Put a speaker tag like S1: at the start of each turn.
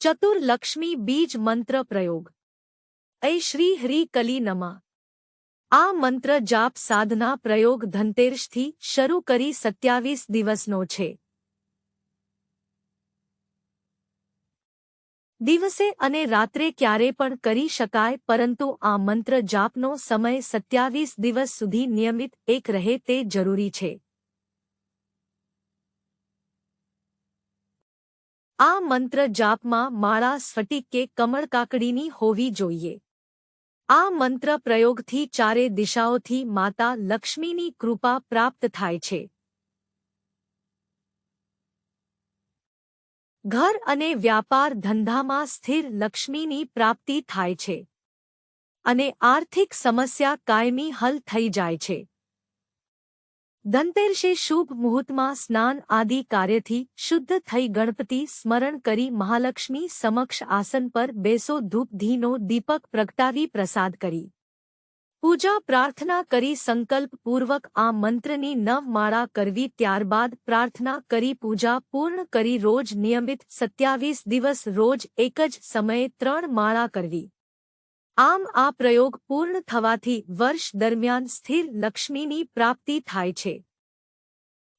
S1: ચતુર લક્ષ્મી બીજ મંત્ર પ્રયોગ. ઐ શ્રી હ્રી કલી નમા. આ મંત્ર જાપ સાધના પ્રયોગ ધનતેરસથી શરૂ કરી સત્યાવીસ દિવસનો છે. દિવસે અને રાત્રે ક્યારે પણ કરી શકાય, પરંતુ આ મંત્ર જાપનો સમય સત્યાવીસ દિવસ સુધી નિયમિત એક રહે તે જરૂરી છે. આ મંત્ર જાપમાં માળા સ્ફટિક કે કમળકાકડીની હોવી જોઈએ. આ મંત્ર પ્રયોગથી ચારે દિશાઓથી માતા લક્ષ્મીની કૃપા પ્રાપ્ત થાય છે. ઘર અને વ્યાપાર ધંધામાં સ્થિર લક્ષ્મીની પ્રાપ્તિ થાય છે. અને આર્થિક સમસ્યા કાયમી હલ થઈ જાય છે. ધનતેરસે શુભ મુહૂર્તમાં સ્નાન આદિ કાર્યથી શુદ્ધ થઈ ગણપતિ સ્મરણ કરી મહાલક્ષ્મી સમક્ષ આસન પર બેસો ધૂપ ધીનો દીપક પ્રગટાવી પ્રસાદ કરી. પૂજા પ્રાર્થના કરી સંકલ્પપૂર્વક આ મંત્રની નવ માળા કરવી ત્યારબાદ પ્રાર્થના કરી પૂજા પૂર્ણ કરી રોજ નિયમિત સત્યાવીસ દિવસ રોજ એક જ સમયે ત્રણ માળા કરવી. આમ આ પ્રયોગ પૂર્ણ થવાથી વર્ષ દરમિયાન સ્થિર લક્ષ્મીની પ્રાપ્તિ થાય છે.